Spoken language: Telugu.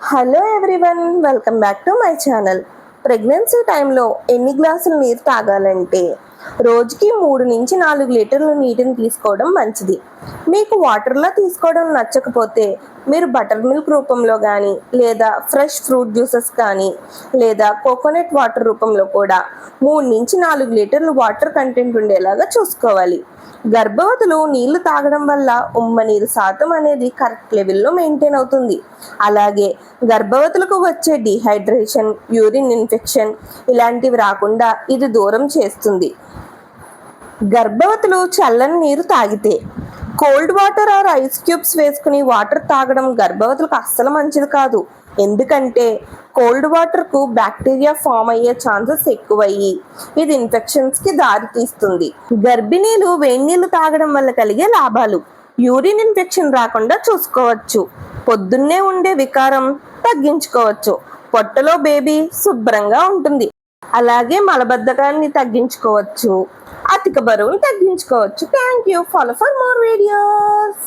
Hello everyone welcome back to my channel pregnancy టైంలో ఎన్ని గ్లాసులు నీరు తాగాలంటే రోజుకి మూడు నుంచి నాలుగు లీటర్ల నీటిని తీసుకోవడం మంచిది. మీకు వాటర్లో తీసుకోవడం నచ్చకపోతే మీరు బటర్ మిల్క్ రూపంలో కానీ లేదా ఫ్రెష్ ఫ్రూట్ జ్యూసెస్ కానీ లేదా కోకోనట్ వాటర్ రూపంలో కూడా మూడు నుంచి నాలుగు లీటర్లు వాటర్ కంటెంట్ ఉండేలాగా చూసుకోవాలి. గర్భవతులు నీళ్ళు తాగడం వల్ల ఉమ్మ నీరు శాతం అనేది కరెక్ట్ లెవెల్లో మెయింటైన్ అవుతుంది. అలాగే గర్భవతులకు వచ్చే డిహైడ్రేషన్ యూరిన్ ఇన్ఫెక్షన్ ఇలాంటివి రాకుండా ఇది దూరం చేస్తుంది. గర్భవతులు చల్లని నీరు తాగితే cold water or ice cubes వేసుకుని వాటర్ తాగడం గర్భవతులకు అస్సలు మంచిది కాదు. ఎందుకంటే కోల్డ్ వాటర్కు బ్యాక్టీరియా ఫామ్ అయ్యే ఛాన్సెస్ ఎక్కువయ్యి ఇది ఇన్ఫెక్షన్స్కి దారితీస్తుంది. గర్భిణీలు వేడి నీళ్ళు తాగడం వల్ల కలిగే లాభాలు. యూరిన్ ఇన్ఫెక్షన్ రాకుండా చూసుకోవచ్చు. పొద్దున్నే ఉండే వికారం తగ్గించుకోవచ్చు. పొట్టలో బేబీ శుభ్రంగా ఉంటుంది. అలాగే మలబద్ధకాన్ని తగ్గించుకోవచ్చు. ఆర్థిక బరువును తగ్గించుకోవచ్చు. Thank you follow for more videos